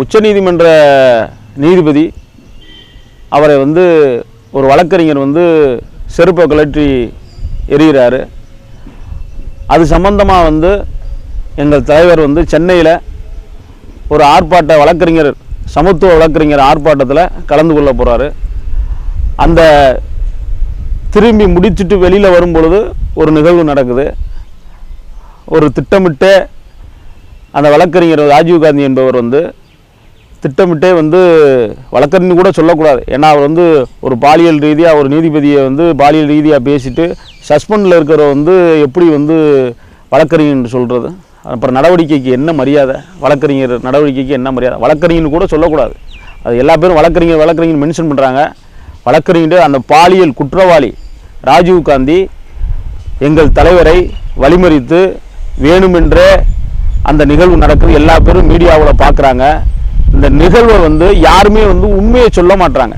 உச்சநீதிமன்ற நீதிபதி அவரை வந்து ஒரு வழக்கறிஞர் வந்து செருப்பை கழற்றி எறிகிறாரு. அது சம்பந்தமாக வந்து எங்கள் தலைவர் வந்து சென்னையில் ஒரு ஆர்ப்பாட்ட வழக்கறிஞர் சமத்துவ வழக்கறிஞர் ஆர்ப்பாட்டத்தில் கலந்து கொள்ள போகிறாரு அந்த திரும்பி முடிச்சுட்டு வெளியில் வரும் பொழுது ஒரு நிகழ்வு நடக்குது. ஒரு திட்டமிட்டு அந்த வழக்கறிஞர் ராஜீவ்காந்தி என்பவர் வந்து திட்டமிட்டே வந்து வழக்கறிஞர் கூட சொல்லக்கூடாது. ஏன்னா அவர் வந்து ஒரு பாலியல் ரீதியாக ஒரு நீதிபதியை வந்து பாலியல் ரீதியாக பேசிட்டு சஸ்பெண்டில் இருக்கிற வந்து எப்படி வந்து வழக்கறிஞர் சொல்கிறது அப்புறம் நடவடிக்கைக்கு என்ன மரியாதை? வழக்கறிஞர் நடவடிக்கைக்கு என்ன மரியாதை? வழக்கறிஞர் கூட சொல்லக்கூடாது. அது எல்லா பேரும் வழக்கறிஞர் வழக்கறிஞர் மென்ஷன் பண்ணுறாங்க வழக்கறிஞர் அந்த பாலியல் குற்றவாளி ராஜீவ் காந்தி எங்கள் தலைவரை வழிமறித்து வேணுமென்றே அந்த நிகழ்வு நடக்குது. எல்லா பேரும் மீடியாவில் பார்க்குறாங்க இந்த நிகழ்வை வந்து யாருமே வந்து உண்மையை சொல்ல மாட்றாங்க.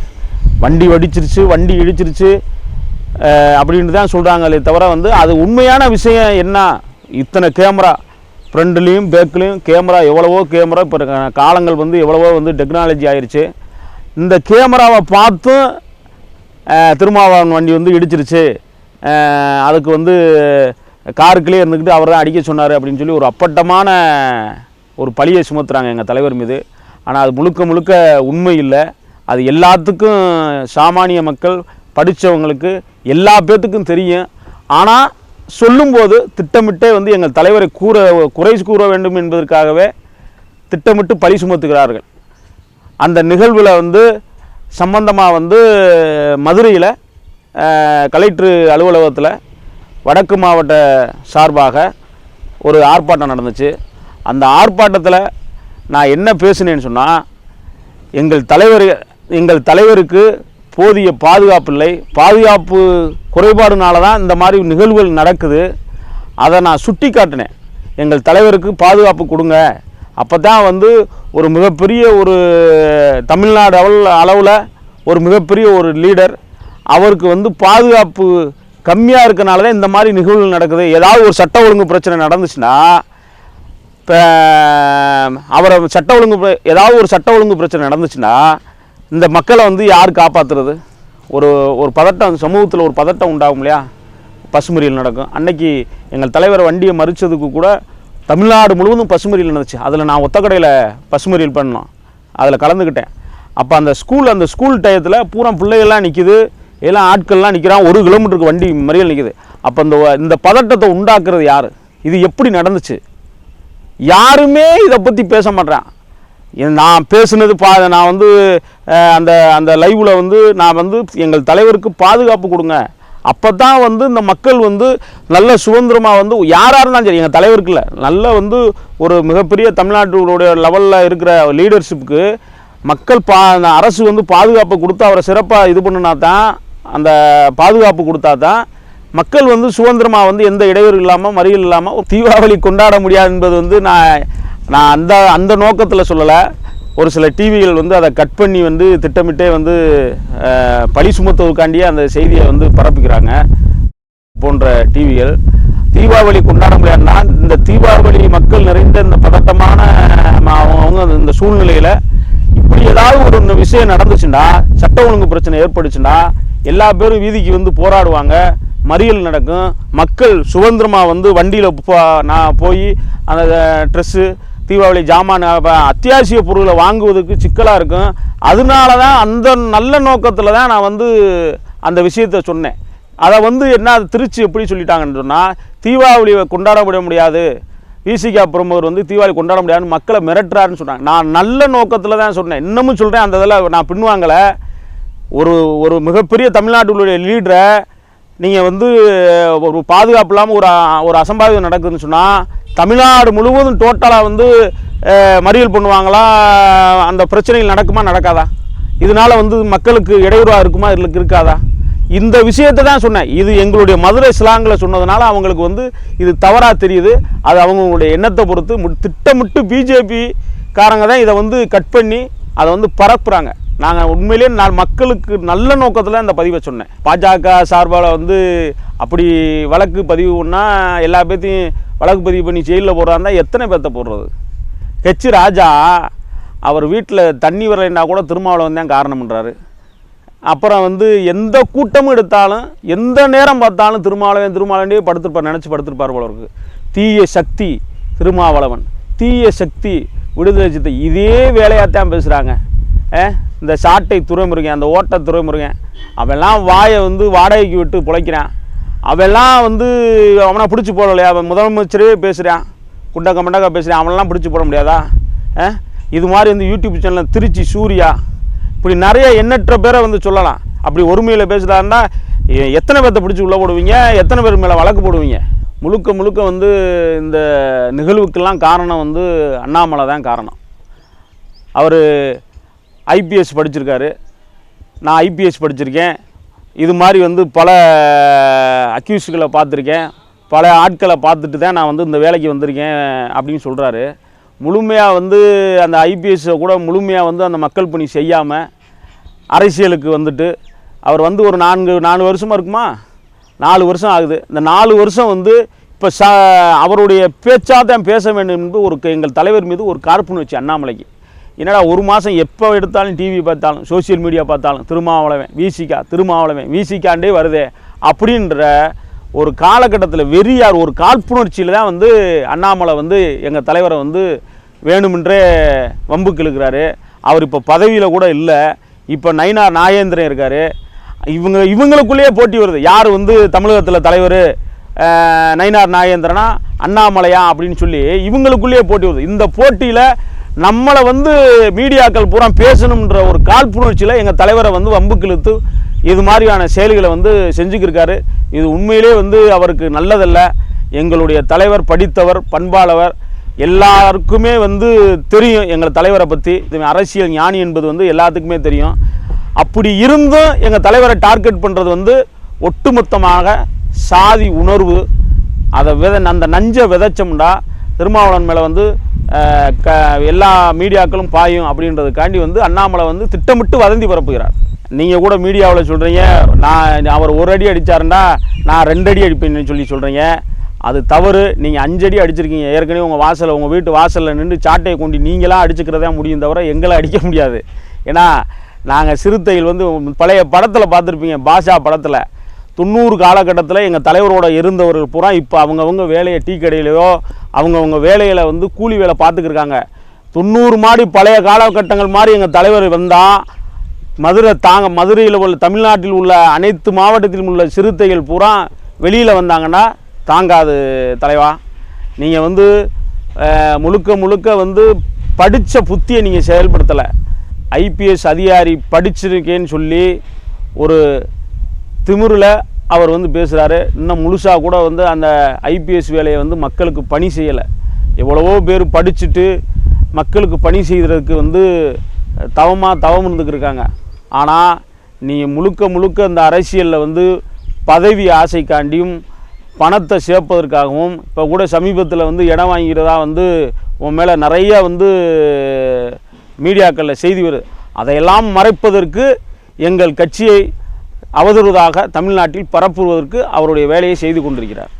வண்டி வடிச்சிருச்சு வண்டி இடிச்சிருச்சு அப்படின்னு தான் சொல்கிறாங்களே தவிர வந்து அது உண்மையான விஷயம் என்ன? இத்தனை கேமரா ஃப்ரண்ட்லேயும் பேக்லேயும் கேமரா எவ்வளவோ கேமரா இப்போ காலங்கள் வந்து எவ்வளவோ வந்து டெக்னாலஜி ஆயிடுச்சு இந்த கேமராவை பார்த்தும் திருமாவளவன் வண்டி வந்து இடிச்சிருச்சு. அதுக்கு வந்து காருக்குள்ளே இருந்துக்கிட்டு அவர் தான் அடிக்க சொன்னார் அப்படின்னு சொல்லி ஒரு அப்பட்டமான ஒரு பழியை சுமத்துறாங்க எங்கள் தலைவர் மீது. ஆனால் அது முழுக்க முழுக்க உண்மை இல்லை. அது எல்லாத்துக்கும் சாமானிய மக்கள் படித்தவங்களுக்கு எல்லா பேர்த்துக்கும் தெரியும். ஆனால் சொல்லும்போது திட்டமிட்டே வந்து எங்கள் தலைவரை கூற குறை கூற வேண்டும் என்பதற்காகவே திட்டமிட்டு பழி சுமத்துகிறார்கள். அந்த நிகழ்வில் வந்து சம்பந்தமாக வந்து மதுரையில் கலெக்டர் அலுவலகத்தில் வடக்கு மாவட்ட சார்பாக ஒரு ஆர்ப்பாட்டம் நடந்துச்சு. அந்த ஆர்ப்பாட்டத்தில் நான் என்ன பேசினேன்னு சொன்னால் எங்கள் தலைவர் எங்கள் தலைவருக்கு போதிய பாதுகாப்பு இல்லை. பாதுகாப்பு குறைபாடுனால தான் இந்த மாதிரி நிகழ்வுகள் நடக்குது. அதை நான் சுட்டி காட்டினேன் எங்கள் தலைவருக்கு பாதுகாப்பு கொடுங்க. அப்போ தான் வந்து ஒரு மிகப்பெரிய ஒரு தமிழ்நாடு அளவில் அளவில் ஒரு மிகப்பெரிய ஒரு லீடர். அவருக்கு வந்து பாதுகாப்பு கம்மியாக இருக்கனால தான் இந்த மாதிரி நிகழ்வுகள் நடக்குது. ஏதாவது ஒரு சட்ட ஒழுங்கு பிரச்சனை நடந்துச்சுன்னா இப்போ அவரை சட்ட ஒழுங்கு ஏதாவது ஒரு சட்ட ஒழுங்கு பிரச்சனை நடந்துச்சுன்னா இந்த மக்களை வந்து யார் காப்பாற்றுறது ஒரு ஒரு பதட்டம் சமூகத்தில் ஒரு பதட்டம் உண்டாகும் இல்லையா? பசுமறியல் நடக்கும். அன்னைக்கு எங்கள் தலைவர் வண்டியை மறிச்சதுக்கு கூட தமிழ்நாடு முழுவதும் பசுமறியல் நடந்துச்சு. அதில் நான் ஒத்தக்கடையில் பசுமறியல் பண்ணோம் அதில் கலந்துக்கிட்டேன். அப்போ அந்த ஸ்கூல் அந்த ஸ்கூல் டயத்தில் பூரா பிள்ளைகள்லாம் நிற்கிது எல்லாம் ஆட்கள்லாம் நிற்கிறான் ஒரு கிலோமீட்டருக்கு வண்டி மறியல் நிற்கிது அப்போ இந்த வ- இந்த பதட்டத்தை உண்டாக்குறது யார்? இது எப்படி நடந்துச்சு? யாருமே இதை பற்றி பேச மாட்டேறான் நான் பேசுனது பா நான் வந்து அந்த அந்த லைவில் வந்து நான் வந்து எங்கள் தலைவருக்கு பாதுகாப்பு கொடுங்க. அப்போ தான் வந்து இந்த மக்கள் வந்து நல்ல சுதந்திரமாக வந்து யாராக இருந்தாலும் சரி எங்கள் தலைவருக்கு இல்லை. நல்ல வந்து ஒரு மிகப்பெரிய தமிழ்நாட்டுடைய லெவலில் இருக்கிற லீடர்ஷிப்புக்கு மக்கள் பா அரசு வந்து பாதுகாப்பு கொடுத்து அவரை சிறப்பாக இது பண்ணுனா தான் அந்த பாதுகாப்பு கொடுத்தா தான் மக்கள் வந்து சுதந்திரமாக வந்து எந்த இடையூறு இல்லாமல் மறியல் இல்லாமல் தீபாவளி கொண்டாட முடியாது என்பது வந்து நான் நான் அந்த அந்த நோக்கத்தில் சொல்லலை. ஒரு சில டிவிகள் வந்து அதை கட் பண்ணி வந்து திட்டமிட்டே வந்து பழி சுமத்துவதுக்காண்டியே அந்த செய்தியை வந்து பரப்புகிறாங்க போன்ற டிவிகள் தீபாவளி கொண்டாட முடியாதுன்னா இந்த தீபாவளி மக்கள் நிறைந்த இந்த பதட்டமான அவங்க இந்த சூழ்நிலையில் இப்படி ஏதாவது ஒரு விஷயம் நடந்துச்சுன்னா சட்ட ஒழுங்கு பிரச்சனை ஏற்பட்டுச்சுன்னா எல்லா பேரும் வீதிக்கு வந்து போராடுவாங்க. மறியல் நடக்கும். மக்கள் சுதந்திரமாக வந்து வண்டியில் நான் போய் அந்த ட்ரெஸ்ஸு தீபாவளி ஜாமான் அத்தியாவசிய பொருளை வாங்குவதற்கு சிக்கலாக இருக்கும். அதனால தான் அந்த நல்ல நோக்கத்தில் தான் நான் வந்து அந்த விஷயத்தை சொன்னேன். அதை வந்து என்ன அது திருச்சி எப்படி சொல்லிட்டாங்கன்னு சொன்னால் தீபாவளி கொண்டாட விட முடியாது. விசிகா பிரமுகர் வந்து தீபாவளி கொண்டாட முடியாதுன்னு மக்களை மிரட்டுறாருன்னு சொன்னாங்க. நான் நல்ல நோக்கத்தில் தான் சொன்னேன். இன்னமும் சொல்கிறேன் அந்த இதில் நான் பின்வாங்கலை. ஒரு ஒரு மிகப்பெரிய தமிழ்நாட்டுடைய லீடரை நீங்கள் வந்து ஒரு பாதுகாப்பு இல்லாமல் ஒரு ஒரு அசம்பாவிதம் நடக்குதுன்னு சொன்னால் தமிழ்நாடு முழுவதும் டோட்டலாக வந்து மறியல் பண்ணுவாங்களா? அந்த பிரச்சனைகள் நடக்குமா நடக்காதா? இதனால வந்து மக்களுக்கு இடையூறாக இருக்குமா இல்லை இருக்காதா? இந்த விஷயத்தை தான் சொன்னேன். இது எங்களுடைய மதுரை ஸ்லாங்கில் சொன்னதுனால அவங்களுக்கு வந்து இது தவறாக தெரியுது. அது அவங்களுடைய எண்ணத்தை பொறுத்து மு- திட்டமிட்டு பிஜேபி காரங்க தான் இதை வந்து கட் பண்ணி அதை வந்து பரப்புகிறாங்க நாங்கள் உண்மையிலேயே நான் மக்களுக்கு நல்ல நோக்கத்தில் இந்த பதிவை சொன்னேன். பாஜக சார்பால் வந்து அப்படி வழக்கு பதிவு ஒன்றா எல்லா பேர்த்தையும் வழக்கு பதிவு பண்ணி ஜெயிலில் போடுறாருந்தா எத்தனை பேர்த்த போடுறது? ஹெச் ராஜா அவர் வீட்டில் தண்ணி வரலைன்னா கூட திருமாவளவன் தான் காரணம்ன்றாரு அப்புறம் வந்து எந்த கூட்டமும் எடுத்தாலும் எந்த நேரம் பார்த்தாலும் திருமாவளவன் திருமாவளவனே படுத்திருப்பார் நினச்சி படுத்திருப்பார் போல இருக்கு. தீய சக்தி திருமாவளவன். தீய சக்தி விடுதலை சித்தை இதே வேலையாகத்தான் பேசுகிறாங்க இந்த சாட்டை துறைமுருகன் அந்த ஓட்ட துறைமுருகன் அவெல்லாம் வாயை வந்து வாடகைக்கு விட்டு பிழைக்கிறான். அவெல்லாம் வந்து அவனை பிடிச்சி போடலையா அவன் முதலமைச்சரே பேசுகிறான் குண்டக்க மண்டக்க பேசுகிறான் அவனெல்லாம் பிடிச்சி போட முடியாதா? ஆ? இது மாதிரி வந்து யூடியூப் சேனலில் திருச்சி சூர்யா இப்படி நிறைய எண்ணற்ற பேரை வந்து சொல்லலாம். அப்படி ஒருமையில் பேசுகிறாருன்னா எத்தனை பேர்த்த பிடிச்சி உள்ளே போடுவீங்க? எத்தனை பேர் மேலே வழக்கு போடுவீங்க? முழுக்க முழுக்க வந்து இந்த நிகழ்வுக்கெல்லாம் காரணம் வந்து அண்ணாமலை தான் காரணம். அவர் ஐபிஎஸ் படிச்சிருக்காரு. நான் ஐபிஎஸ் படிச்சிருக்கேன். இது மாதிரி வந்து பல அக்யூஸ்களை பார்த்துருக்கேன். பல ஆட்களை பார்த்துட்டு தான் நான் வந்து இந்த வேலைக்கு வந்திருக்கேன் அப்படின்னு சொல்கிறாரு முழுமையாக வந்து அந்த ஐபிஎஸ்ஸை கூட முழுமையாக வந்து அந்த மக்கள் பணி செய்யாமல் அரசியலுக்கு வந்துட்டு அவர் வந்து ஒரு நான்கு நாலு வருஷமாக இருக்குமா? நாலு வருஷம் ஆகுது. இந்த நாலு வருஷம் வந்து இப்போ ச அவருடைய பேச்சாக தான் பேச வேண்டும் என்று ஒரு எங்கள் தலைவர் மீது ஒரு கார்ப்புணர்ச்சி அண்ணாமலைக்கு. என்னடா ஒரு மாதம் எப்போ எடுத்தாலும் டிவி பார்த்தாலும் சோஷியல் மீடியா பார்த்தாலும் திருமாவளவன் விசிகா திருமாவளவன் விசிகாண்டே வருதே அப்படின்ற ஒரு காலகட்டத்தில் வெறியார் ஒரு காழ்ப்புணர்ச்சியில் தான் வந்து அண்ணாமலை வந்து எங்கள் தலைவரை வந்து வேணுமென்றே வம்புக்கு இழுக்கிறாரு அவர் இப்போ பதவியில் கூட இல்லை. இப்போ நயனார் நாகேந்திரன் இருக்கார். இவங்க இவங்களுக்குள்ளேயே போட்டி வருது. யார் வந்து தமிழகத்தில் தலைவர்? நயினார் நாகேந்திரனா அண்ணாமலையா அப்படின்னு சொல்லி இவங்களுக்குள்ளேயே போட்டி வருது. இந்த போட்டியில் நம்மளை வந்து மீடியாக்கள் பூரா பேசணுன்ற ஒரு காழ்ப்புணர்ச்சியில் எங்கள் தலைவரை வந்து வம்புக்கு இழுத்து இது மாதிரியான செயல்களை வந்து செஞ்சுக்கிருக்காரு. இது உண்மையிலே வந்து அவருக்கு நல்லதல்ல. எங்களுடைய தலைவர் படித்தவர் பண்பாளவர் எல்லாருக்குமே வந்து தெரியும் எங்கள் தலைவரை பற்றி இது அரசியல் ஞானி என்பது வந்து எல்லாத்துக்குமே தெரியும். அப்படி இருந்தும் எங்கள் தலைவரை டார்கெட் பண்ணுறது வந்து ஒட்டுமொத்தமாக சாதி உணர்வு. அதை வித அந்த நஞ்சை விதைச்சோம்னா திருமாவளவன் மேலே வந்து க எல்லா மீடியாக்களும் பாயும் அப்படின்றதுக்காண்டி வந்து அண்ணாமலை வந்து திட்டமிட்டு வதந்தி பரப்புகிறார். நீங்கள் கூட மீடியாவில் சொல்கிறீங்க நான் அவர் ஒரு அடி அடித்தாருன்னா நான் ரெண்டு அடி அடிப்பேன்னு சொல்லி சொல்கிறீங்க அது தவறு. நீங்கள் அஞ்சடி அடிச்சிருக்கீங்க. ஏற்கனவே உங்கள் வாசலில் உங்கள் வீட்டு வாசலில் நின்று சாட்டையை கொண்டு நீங்களாம் அடிச்சுக்கிறதா முடியும் தவிர எங்களை அடிக்க முடியாது. ஏன்னா நாங்கள் சிறுத்தைகள் வந்து பழைய படத்தில் பார்த்துருப்பீங்க பாஷா படத்தில். தொண்ணூறு காலகட்டத்தில் எங்கள் தலைவரோட இருந்தவர்கள் பூரா இப்போ அவங்கவுங்க வேலையை டீ கடையிலையோ அவங்கவுங்க வேலையில் வந்து கூலி வேலை பார்த்துக்கிருக்காங்க தொண்ணூறு மாடி பழைய காலகட்டங்கள் மாதிரி எங்கள் தலைவர் வந்தால் மதுரை தாங்க மதுரையில் உள்ள தமிழ்நாட்டில் உள்ள அனைத்து மாவட்டத்திலும் உள்ள சிறுத்தைகள் பூரா வெளியில் வந்தாங்கன்னா தாங்காது தலைவா. நீங்கள் வந்து முழுக்க முழுக்க வந்து படித்த புத்தியை நீங்கள் செயல்படுத்தலை. ஐபிஎஸ் அதிகாரி படிச்சிருக்கேன்னு சொல்லி ஒரு திமிரில் அவர் வந்து பேசுகிறாரு இன்னும் முழுசாக கூட வந்து அந்த ஐபிஎஸ் வேலையை வந்து மக்களுக்கு பணி செய்யலை. எவ்வளவோ பேர் படிச்சுட்டு மக்களுக்கு பணி செய்கிறதுக்கு வந்து தவமாக தவம் இருந்துக்கிருக்காங்க ஆனால் நீ முழுக்க முழுக்க இந்த அரசியலில் வந்து பதவி ஆசைக்காண்டியும் பணத்தை சேர்ப்பதற்காகவும் இப்போ கூட சமீபத்தில் வந்து இடம் வாங்கிறதா வந்து உன் மேலே நிறைய வந்து மீடியாக்களில் செய்தி வருது. அதையெல்லாம் மறைப்பதற்கு எங்கள் கட்சியை அவதூறுவதாக தமிழ்நாட்டில் பரப்புவதற்கு அவருடைய வேலையை செய்து கொண்டிருக்கிறார்.